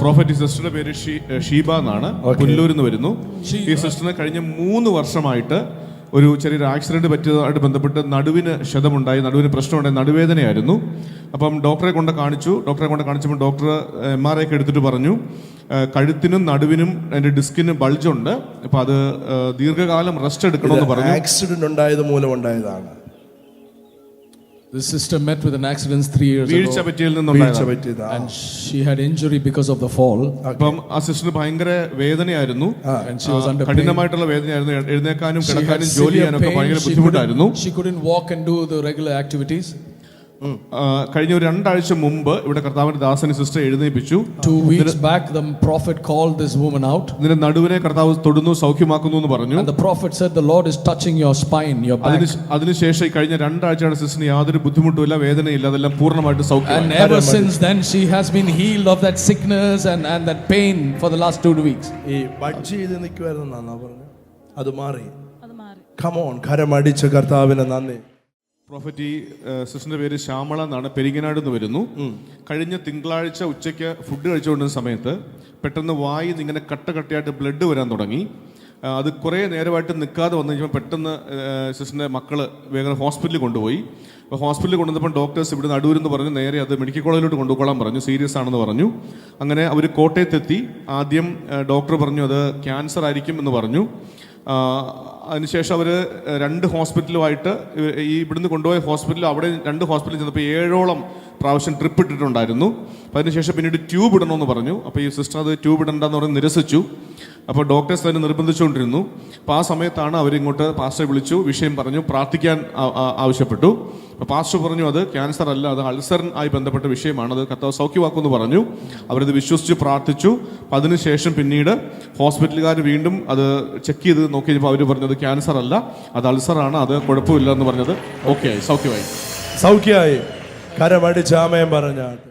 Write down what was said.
Prophet സിസ്റ്ററുടെ പേര് ഷീബ എന്നാണ്. പുല്ലൂരിൽ നിന്ന് വരുന്നു. ഈ സിസ്റ്ററിന് കഴിഞ്ഞ മൂന്ന് വർഷമായിട്ട് ഒരു ചെറിയൊരു ആക്സിഡന്റ് പറ്റിയതായിട്ട് ബന്ധപ്പെട്ട് നടുവിന് ക്ഷതമുണ്ടായി നടുവിന് പ്രശ്നമുണ്ടായി നടുവേദനയായിരുന്നു. അപ്പം ഡോക്ടറെ കൊണ്ട് കാണിച്ചു. ഡോക്ടറെ കൊണ്ട് കാണിച്ചപ്പോൾ ഡോക്ടർ എം ആർ ഐ ഒക്കെ എടുത്തിട്ട് പറഞ്ഞു കഴുത്തിനും നടുവിനും അതിന്റെ ഡിസ്കിന് ബൾജുണ്ട് അപ്പൊ അത് ദീർഘകാലം റെസ്റ്റ് എടുക്കണമെന്ന് പറഞ്ഞു. ആക്സിഡന്റ് ഉണ്ടായത് മൂലം ഉണ്ടായതാണ് This sister met with an accident three years വീഴ്ച ago പറ്റിയതിൽ വീഴ്ച നിന്നുണ്ടായതാണ് പറ്റിയതാണ് and she had injury because of the fall അപ്പം ആ സിസ്റ്ററിന് ഭയങ്കര വേദനയായിരുന്നു and she was under pain. കഠിനമായിട്ടുള്ള വേദനയായിരുന്നു A- എഴുന്നേക്കാനും She had കിടക്കാനും ജോലി severe ചെയ്യാനും ഒക്കെ pain. ഭയങ്കര She ബുദ്ധിമുട്ടായിരുന്നു couldn't, she couldn't walk and do the regular activities. കഴിഞ്ഞ ഒരു രണ്ടാഴ്ച മുമ്പ് ഇവിടെ കർത്താവിന്റെ ദാസനി സിസ്റ്റർ എഴുന്നേൽപ്പിച്ചു Two weeks back, the prophet called this woman out, ഇതിന്റെ നടുവിനെ കർത്താവ് തൊടുന്നു സൗഖ്യമാക്കുന്നു എന്ന് പറഞ്ഞു. And the prophet said, "The Lord is touching your spine, your അതിനുശേഷം ഈ കഴിഞ്ഞ രണ്ടാഴ്ചയുടെ സിസ്റ്ററിന് യാതൊരു ബുദ്ധിമുട്ടുമില്ല വേദനയില്ല അതെല്ലാം പൂർണമായിട്ട് And സൗഖ്യം ever since then, she has been healed of that sickness and, and that pain for the last 2 weeks. ഈ ബഡ്ജ് ചെയ്ത് നിൽക്കുമായിരുന്നാ പറഞ്ഞു? അത് മാറി. അത് മാറി. കമോൺ കരമടിച്ച് കർത്താവിനെ നന്ദി. പ്രോഫറ്റ് ഈ സിസ്റ്ററിന്റെ പേര് ശ്യാമള എന്നാണ്. പെരിങ്ങനാട് നിന്ന് വരുന്നു. കഴിഞ്ഞ തിങ്കളാഴ്ച ഉച്ചയ്ക്ക് ഫുഡ് കഴിച്ചുകൊണ്ടിരുന്ന സമയത്ത് പെട്ടെന്ന് വായിൽ നിന്ന് ഇങ്ങനെ കട്ട കട്ടയായിട്ട് ബ്ലഡ് വരാൻ തുടങ്ങി. അത് കുറേ നേരമായിട്ട് നിൽക്കാതെ വന്നു കഴിഞ്ഞപ്പോൾ പെട്ടെന്ന് സിസ്റ്ററിന്റെ മക്കൾ വേഗം ഹോസ്പിറ്റലിൽ കൊണ്ടുപോയി. അപ്പോൾ ഹോസ്പിറ്റലിൽ കൊണ്ടുവന്നപ്പോൾ ഡോക്ടേഴ്സ് ഇവിടെ നടുവരെന്ന് പറഞ്ഞു നേരെ അത് മെഡിക്കൽ കോളേജിലോട്ട് കൊണ്ടുപോകാൻ പറഞ്ഞു സീരിയസ് ആണെന്ന് പറഞ്ഞു. അങ്ങനെ അവർ കോട്ടയത്തെത്തി. ആദ്യം ഡോക്ടർ പറഞ്ഞു അത് ക്യാൻസർ ആയിരിക്കും എന്ന് പറഞ്ഞു. അതിനുശേഷം അവർ രണ്ട് ഹോസ്പിറ്റലുമായിട്ട് ഈ ഇവിടുന്ന് കൊണ്ടുപോയ ഹോസ്പിറ്റലിൽ അവിടെ രണ്ട് ഹോസ്പിറ്റലിൽ ചെന്നപ്പോൾ ഏഴോളം പ്രാവശ്യം ട്രിപ്പ് ഇട്ടിട്ടുണ്ടായിരുന്നു. അപ്പോൾ അതിനുശേഷം പിന്നീട് ട്യൂബ് ഇടണമെന്ന് പറഞ്ഞു. അപ്പോൾ ഈ സിസ്റ്റർ അത് ട്യൂബ് ഇടണ്ടെന്ന് പറഞ്ഞ് നിരസിച്ചു. അപ്പോൾ ഡോക്ടേഴ്സ് തന്നെ നിർബന്ധിച്ചുകൊണ്ടിരുന്നു. അപ്പോൾ ആ സമയത്താണ് അവരിങ്ങോട്ട് പാസ്റ്റർ വിളിച്ചു വിഷയം പറഞ്ഞു പ്രാർത്ഥിക്കാൻ ആവശ്യപ്പെട്ടു. പാസ്റ്റർ പറഞ്ഞു അത് ക്യാൻസർ അല്ല അത് അൾസർ ആയി ബന്ധപ്പെട്ട വിഷയമാണ് അത് കർത്താവ് സൗഖ്യമാക്കുമെന്ന് പറഞ്ഞു. അവരത് വിശ്വസിച്ച് പ്രാർത്ഥിച്ചു. അപ്പം അതിനുശേഷം പിന്നീട് ഹോസ്പിറ്റലുകാർ വീണ്ടും അത് ചെക്ക് ചെയ്ത് നോക്കിയപ്പോൾ അവർ പറഞ്ഞത് ക്യാൻസർ അല്ല അത് അൾസറാണ് അത് കുഴപ്പമില്ല എന്ന് പറഞ്ഞത് ഓക്കെ ആയി സൗഖ്യമായി. സൗഖ്യമായി. കരമടിച്ച് ആമയം പറഞ്ഞാട്ട്.